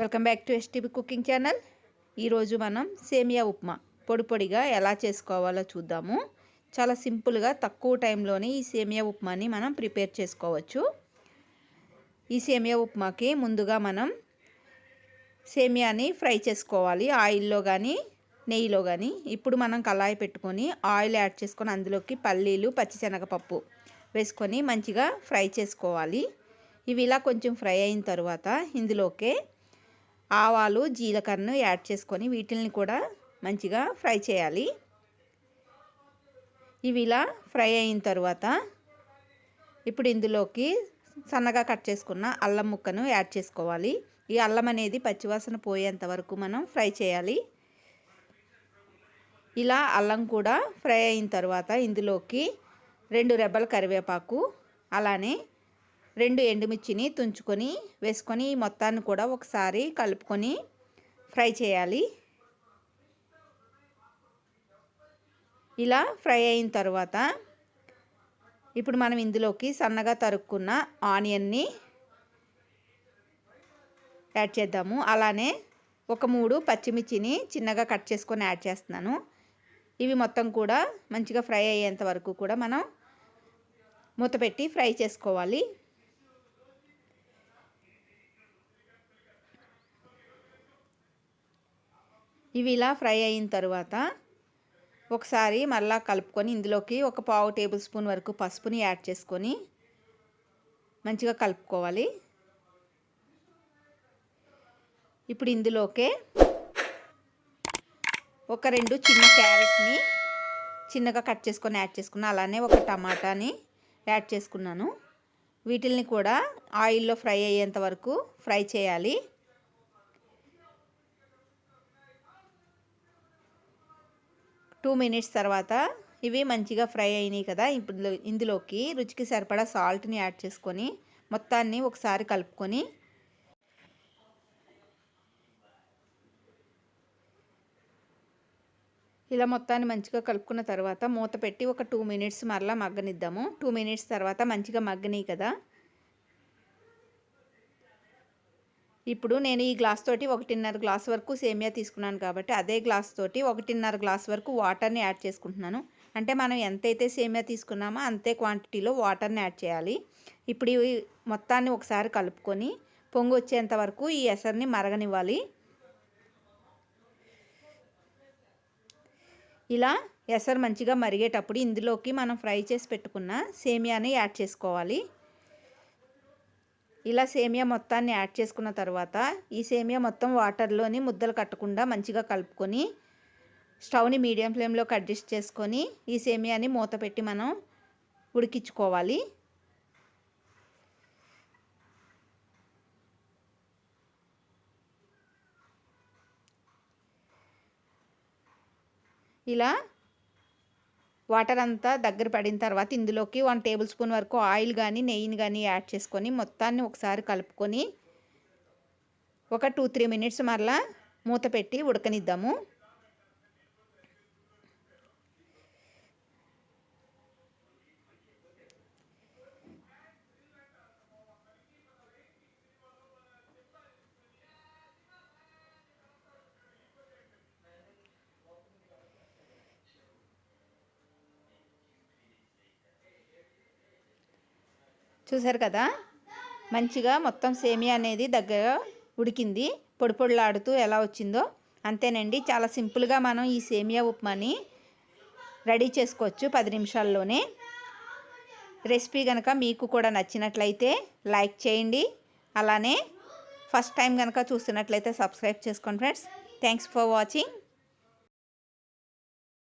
Welcome back to STB cooking channel. ఈరోజు మనం సేమియా ఉప్మా. పొడి పొడిగా ఎలా చేసుకోవాలో చూద్దాము. చాలా సింపుల్గా తక్కువ టైంలోనే ఈ సేమియా ఉప్మాని మనం ప్రిపేర్ చేసుకోవచ్చు. ఈ సేమియా ఉప్మాకి ముందుగా మనం సేమియాని ఫ్రై చేసుకోవాలి. ఆయిల్లో కానీ నెయ్యిలో కానీ ఇప్పుడు మనం కళాయి పెట్టుకొని ఆయిల్ యాడ్ చేసుకొని అందులోకి పల్లీలు పచ్చిశనగపప్పు వేసుకొని మంచిగా ఫ్రై చేసుకోవాలి. ఇవి ఇలా కొంచెం ఫ్రై అయిన తర్వాత ఇందులోకే ఆవాలు జీలకర్రను యాడ్ చేసుకొని వీటిల్ని కూడా మంచిగా ఫ్రై చేయాలి. ఇవి ఇలా ఫ్రై అయిన తర్వాత ఇప్పుడు ఇందులోకి సన్నగా కట్ చేసుకున్న అల్లం ముక్కను యాడ్ చేసుకోవాలి. ఈ అల్లం అనేది పచ్చివాసన పోయేంత వరకు మనం ఫ్రై చేయాలి. ఇలా అల్లం కూడా ఫ్రై అయిన తర్వాత ఇందులోకి రెండు రెబ్బల కరివేపాకు అలానే రెండు ఎండుమిర్చిని తుంచుకొని వేసుకొని ఈ మొత్తాన్ని కూడా ఒకసారి కలుపుకొని ఫ్రై చేయాలి. ఇలా ఫ్రై అయిన తర్వాత ఇప్పుడు మనం ఇందులోకి సన్నగా తరుక్కున్న ఆనియన్ని యాడ్ చేద్దాము. అలానే ఒక మూడు పచ్చిమిర్చిని చిన్నగా కట్ చేసుకొని యాడ్ చేస్తున్నాను. ఇవి మొత్తం కూడా మంచిగా ఫ్రై అయ్యేంత వరకు కూడా మనం మూత పెట్టి ఫ్రై చేసుకోవాలి. ఇవి ఇలా ఫ్రై అయిన తర్వాత ఒకసారి మళ్ళా కలుపుకొని ఇందులోకి ఒక పావు టేబుల్ స్పూన్ వరకు పసుపుని యాడ్ చేసుకొని మంచిగా కలుపుకోవాలి. ఇప్పుడు ఇందులోకే ఒక రెండు చిన్న క్యారెట్ని చిన్నగా కట్ చేసుకొని యాడ్ చేసుకున్నా అలానే ఒక టమాటాని యాడ్ చేసుకున్నాను. వీటిల్ని కూడా ఆయిల్లో ఫ్రై అయ్యేంత వరకు ఫ్రై చేయాలి. టూ మినిట్స్ తర్వాత ఇవి మంచిగా ఫ్రై అయినాయి కదా ఇప్పుడు ఇందులోకి రుచికి సరిపడా సాల్ట్ని యాడ్ చేసుకొని మొత్తాన్ని ఒకసారి కలుపుకొని ఇలా మొత్తాన్ని మంచిగా కలుపుకున్న తర్వాత మూత పెట్టి ఒక టూ మినిట్స్ మరలా మగ్గనిద్దాము. టూ మినిట్స్ తర్వాత మంచిగా మగ్గనియి కదా. ఇప్పుడు నేను ఈ గ్లాస్ తోటి ఒకటిన్నర గ్లాస్ వరకు సేమియా తీసుకున్నాను కాబట్టి అదే గ్లాస్ తోటి ఒకటిన్నర గ్లాస్ వరకు వాటర్ని యాడ్ చేసుకుంటున్నాను. అంటే మనం ఎంతైతే సేమియా తీసుకున్నామో అంతే క్వాంటిటీలో వాటర్ని యాడ్ చేయాలి. ఇప్పుడు మొత్తాన్ని ఒకసారి కలుపుకొని పొంగు వచ్చేంత వరకు ఈ ఎసర్ని మరగనివ్వాలి. ఇలా ఎసరు మంచిగా మరిగేటప్పుడు ఇందులోకి మనం ఫ్రై చేసి పెట్టుకున్న సేమియాని యాడ్ చేసుకోవాలి. ఇలా సేమియా మొత్తాన్ని యాడ్ చేసుకున్న తర్వాత ఈ సేమియా మొత్తం వాటర్లోని ముద్దలు కట్టకుండా మంచిగా కలుపుకొని స్టవ్ని మీడియం ఫ్లేమ్లోకి అడ్జస్ట్ చేసుకొని ఈ సేమియాని మూత పెట్టి మనం ఉడికించుకోవాలి. ఇలా వాటర్ అంతా దగ్గర పడిన తర్వాత ఇందులోకి వన్ టేబుల్ స్పూన్ వరకు ఆయిల్ కానీ నెయ్యిని కానీ యాడ్ చేసుకొని మొత్తాన్ని ఒకసారి కలుపుకొని ఒక టూ త్రీ మినిట్స్ మరలా మూత పెట్టి ఉడకనిద్దాము. చూసారు కదా? మంచిగా మొత్తం సేమియా అనేది దగ్గర ఉడికింది. పొడి పొడిలాడుతూ ఎలా వచ్చిందో అంతేనండి. చాలా సింపుల్గా మనం ఈ సేమియా ఉప్మాని రెడీ చేసుకోవచ్చు పది నిమిషాల్లోనే. రెసిపీ కనుక మీకు కూడా నచ్చినట్లయితే లైక్ చేయండి. అలానే ఫస్ట్ టైం కనుక చూస్తున్నట్లయితే సబ్స్క్రైబ్ చేసుకోండి ఫ్రెండ్స్. Thanks for watching.